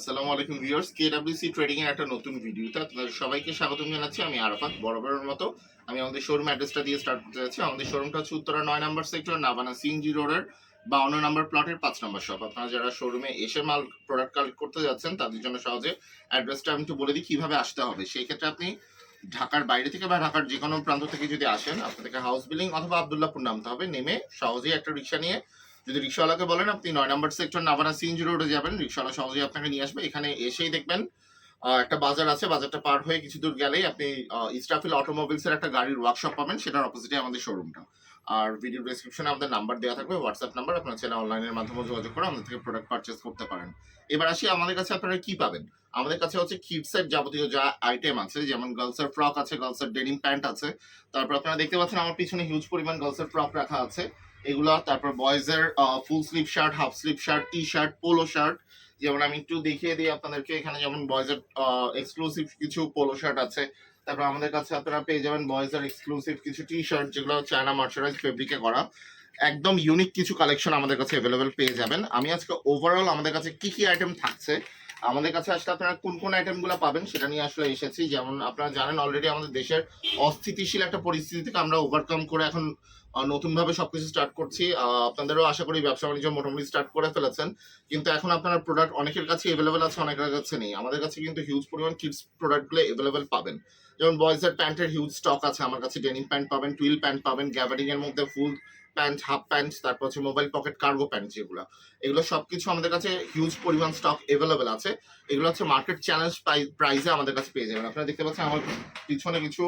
আসসালামু আলাইকুম viewers কেডব্লিউসি trading এর একটা নতুন ভিডিওতে আপনাদের সবাইকে স্বাগতম জানাচ্ছি। আমি আরাফাত, বরাবরের মতো। আমি আমাদের শোরুম অ্যাড্রেসটা দিয়ে স্টার্ট করতে যাচ্ছি। আমাদের শোরুমটা হচ্ছে উত্তরা নয় নম্বর সেক্টর নাবানা সিএনজি রোডের বাউন্ন নম্বর প্লটের পাঁচ নম্বর শপ আপনারা যারা শোরুমে এসে মাল প্রোডাক্ট কালেক্ট করতে যাচ্ছেন, তাদের জন্য সহজে অ্যাড্রেসটা আমি একটু বলে দিই, কীভাবে আসতে হবে। সেই ক্ষেত্রে আপনি ঢাকার বাইরে থেকে বা ঢাকার যে কোনো প্রান্ত থেকে যদি আসেন, আপনাদেরকে হাউস বিল্ডিং অথবা আবদুল্লাপুর নামতে হবে। নেমে সহজেই একটা রিক্সা নিয়ে যদি রিক্সাওয়ালাকে বলেন, আপনি নয় নম্বর সেক্টর নাবানা সিএনজি রোডে যাবেন, রিক্সাওয়ালা সহজেই আপনাকে নিয়ে আসবে। এখানে এসেই দেখবেন একটা বাজার আছে, বাজারটা পার হয়ে কিছু দূর গেলেই আপনি ইস্টাফিল এর একটা গাড়ির ওয়ার্কশপ পাবেন, সেটার অপোজিটে আমাদের শোরুমটা আর ভিডিও ডেসক্রিপশনে আমাদের নাম্বার দেওয়া থাকবে হোয়াটসঅ্যাপ নাম্বার আপনার ছেলে অনলাইনের মাধ্যমে যোগাযোগ করে আমাদের থেকে প্রোডাক্ট পারচেস করতে পারেন। এবার আসি, আমাদের কাছে আপনারা কি পাবেন? আমাদের কাছে হচ্ছে কিডসের যাবতীয় যা আইটেম আছে, যেমন গার্লসের ফ্রক আছে গার্লসের ডেনিম প্যান্ট আছে। তারপর আপনারা দেখতে পাচ্ছেন, আমার পিছনে হিউজ পরিমাণ গার্লসের ফ্রক রাখা আছে। এগুলো, তারপর বয়েজের full sleeve shirt half sleeve shirt T shirt polo shirt যেমন আমি একটু দেখিয়ে দিই আপনাদেরকে, এখানে যেমন বয়েজের এক্সক্লুসিভ কিছু পোলো শার্ট আছে। তারপর আমাদের কাছে আপনারা পেয়ে যাবেন বয়েজের এক্সক্লুসিভ কিছু টি শার্ট যেগুলো চায়না মার্চারাইজ ফেব্রিকে করা। একদম ইউনিক কিছু কালেকশন আমাদের কাছে অ্যাভেলেবেল পেয়ে যাবেন। আমি আজকে ওভারঅল আমাদের কাছে কি কি আইটেম থাকছে আমাদের কাছে আসলে আপনারা কোন কোন আইটেমগুলো পাবেন সেটা নিয়ে আসলে এসেছি। যেমন আপনারা জানেন অলরেডি আমাদের দেশের অস্থিতিশীল একটা পরিস্থিতি থেকে আমরা ওভারকাম করে এখন নতুনভাবে সবকিছু স্টার্ট করছি। আপনাদেরও আশা করি ব্যবসা বাণিজ্য মোটামুটি স্টার্ট করে ফেলেছেন। কিন্তু এখন আপনার প্রোডাক্ট অনেকের কাছে অ্যাভেলেবেল আছে, অনেকের কাছে নেই। আমাদের কাছে কিন্তু হিউজ পরিমাণ কিডস প্রোডাক্টগুলো অ্যাভেলেবেল পাবেন। যেমন বয়েজের প্যান্টের হিউজ স্টক আছে, আমার কাছে ডেনিম প্যান্ট পাবেন টুইল প্যান্ট পাবেন গ্যাবারিং এর মধ্যে ফুল প্যান্ট হাফ প্যান্ট তারপর হচ্ছে মোবাইল পকেট কার্গো প্যান্ট যেগুলো। এগুলো সবকিছু আমাদের কাছে হিউজ পরিমাণ স্টক অ্যাভেলেবেল আছে। এগুলো হচ্ছে মার্কেট চ্যালেঞ্জ প্রাইসে আমাদের কাছে পেয়ে যাবেন। আপনারা দেখতে পাচ্ছেন আমার পিছনে কিছু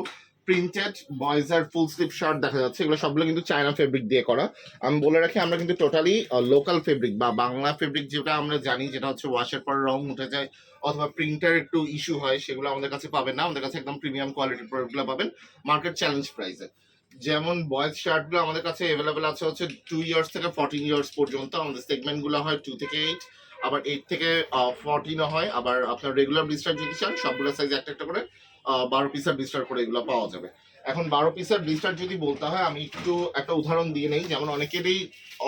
প্রিন্টেড বয়েজের ফুল স্লিভ শার্ট দেখা যাচ্ছে। এগুলো সবগুলো কিন্তু চায়না ফেব্রিক দিয়ে করা। আমি বলে রাখি, আমরা কিন্তু টোটালি লোকাল ফেব্রিক বা বাংলা ফেব্রিক যেটা আমরা জানি, যেটা হচ্ছে ওয়াশের পর রং উঠে যায় অথবা প্রিন্টার একটু ইস্যু হয়, সেগুলো আমাদের কাছে পাবেন না। আমাদের কাছে একদম প্রিমিয়াম কোয়ালিটির প্রোডাক্টগুলো পাবেন। মার্কেট চ্যালেঞ্জ প্রাইসে যেমন বয়েজ শার্টগুলো আমাদের কাছে অ্যাভেলেবেল আছে হচ্ছে টু ইয়ার্স থেকে ফোরটিন ইয়ার্স পর্যন্ত। আমাদের সেগমেন্টগুলো হয় টু থেকে এইট আবার এইট থেকে ফোরটিনও হয়। আবার আপনার রেগুলার ব্লিস্টার যদি চান, সবগুলো সাইজ একটা একটা করে বারো পিসের ব্লিস্টার করে এগুলো পাওয়া যাবে। এখন বারো পিসের ব্লিস্টার যদি বলতে হয়, আমি একটু একটা উদাহরণ দিয়ে নেই। যেমন অনেকেরই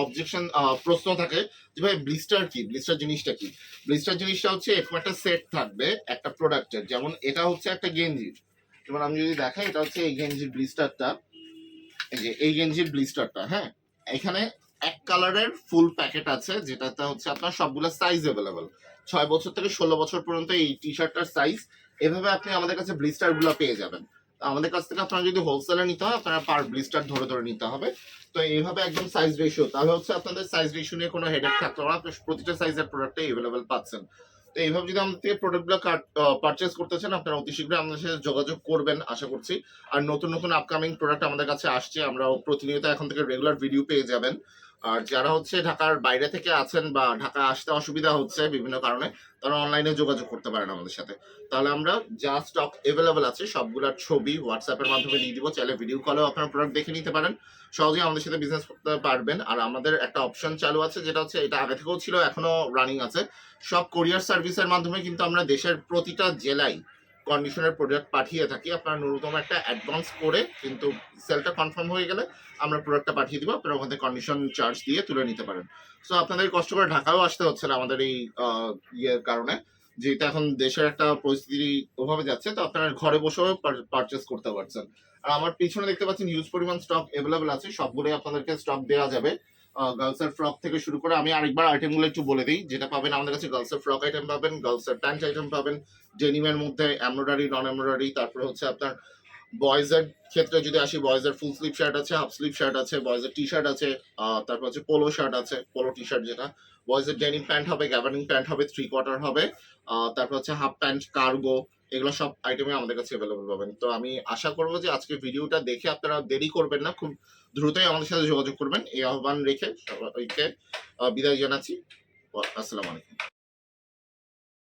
অবজেকশন প্রশ্ন থাকে যে ভাই ব্লিস্টার কি? ব্লিস্টার জিনিসটা কি? ব্লিস্টার জিনিসটা হচ্ছে এরকম একটা সেট থাকবে একটা প্রোডাক্টের যেমন এটা হচ্ছে একটা গেঞ্জির যেমন আমি যদি দেখাই, এটা হচ্ছে এই গেঞ্জির ব্লিস্টারটা এই যে, এই গেঞ্জির ব্লিস্টারটা হ্যাঁ? এখানে এক কালারের ফুল প্যাকেট আছে, যেটাতে হচ্ছে আপনার সবগুলো সাইজ অ্যাভেলেবল ছয় বছর থেকে ষোলো বছর পর্যন্ত এই টি শার্টটার সাইজ এভাবে আপনি আমাদের কাছে ব্লিস্টারগুলো পেয়ে যাবেন। আমাদের কাছ থেকে আপনারা যদি হোলসেলে নিতে হয়, আপনারা পার ব্লিস্টার ধরে ধরে নিতে হবে। তো এইভাবে একদম সাইজ রেশিও তাহলে হচ্ছে আপনাদের সাইজ রেশিও নিয়ে কোনো হেডেক থাকল না প্রতিটা সাইজের প্রোডাক্টে অ্যাভেলেবেল পাচ্ছেন। তো এইভাবে যদি আমাদের থেকে প্রোডাক্টগুলো পারচেস করতে চান, আপনারা অতি শীঘ্রই আমাদের সাথে যোগাযোগ করবেন, আশা করছি। আর নতুন নতুন আপকামিং প্রোডাক্ট আমাদের কাছে আসছে আমরা প্রতিনিয়ত এখন থেকে রেগুলার ভিডিও পেয়ে যাবেন। আর যারা হচ্ছে ঢাকার বাইরে থেকে আছেন বা ঢাকা আসতে অসুবিধা হচ্ছে বিভিন্ন কারণে, তারা অনলাইনে যোগাযোগ করতে পারেন আমাদের সাথে। তাহলে আমরা যা স্টক অ্যাভেলেবেল আছে সবগুলোর ছবি হোয়াটসঅ্যাপের মাধ্যমে দিয়ে দিব। চাইলে ভিডিও কলেও আপনার প্রোডাক্ট দেখে নিতে পারেন। সহজেই আমাদের সাথে বিজনেস করতে পারবেন। আর আমাদের একটা অপশন চালু আছে, যেটা হচ্ছে এটা আগে থেকেও ছিল, এখনও রানিং আছে। সব কোরিয়ার সার্ভিসের মাধ্যমে কিন্তু আমরা দেশের প্রতিটা জেলায় কন্ডিশনের প্রোডাক্ট পাঠিয়ে থাকি। আপনারা ন্যূনতম একটা অ্যাডভান্স করে কিন্তু সেলটা কনফার্ম হয়ে গেলে আমরা প্রোডাক্টটা পাঠিয়ে দিব। আপনারা ওখান থেকে কন্ডিশন চার্জ দিয়ে তুলে নিতে পারেন। সো আপনাদের কষ্ট করে ঢাকাও আসতে হচ্ছে না আমাদের এই ইয়ের কারণে। যেটা এখন দেশের একটা পরিস্থিতি ওভাবে যাচ্ছে, তো আপনারা ঘরে বসেও পারচেস করতে পারছেন। আর আমার পিছনে দেখতে পাচ্ছেন হিউজ পরিমাণ স্টক অ্যাভেলেবেল আছে। সবগুলোই আপনাদেরকে স্টক দেওয়া যাবে। গার্লসের ফ্রক থেকে শুরু করে আমি আরেকবার আইটেমগুলো একটু বলে দিই। যেটা পাবেন আমাদের কাছে গার্লসের ফ্রক আইটেম পাবেন গার্লসের প্যান্ট আইটেম পাবেন ডেনিমের মধ্যে এমব্রয়ডারি নন এমব্রয়ডারি তারপরে হচ্ছে আপনার বয়েজের ক্ষেত্রে যদি আসি বয়েজের ফুল স্লিভ শার্ট আছে হাফ স্লিভ শার্ট আছে বয়েজের টি শার্ট আছে তারপর হচ্ছে পোলো শার্ট আছে পোলো টি শার্ট যেটা বয়েজের ডেনিম প্যান্ট হবে গ্যাভারিং প্যান্ট হবে থ্রি কোয়ার্টার হবে তারপর হচ্ছে হাফ প্যান্ট কার্গো এগুলো সব আইটেমে আমাদের কাছে অ্যাভেলেবল পাবেন। তো আমি আশা করব যে আজকে ভিডিওটা দেখে আপনারা দেরি করবেন না, খুব দ্রুতই আমাদের সাথে যোগাযোগ করবেন। এই আহ্বান রেখে সবাইকে বিদায় জানাচ্ছি। আসসালামু আলাইকুম।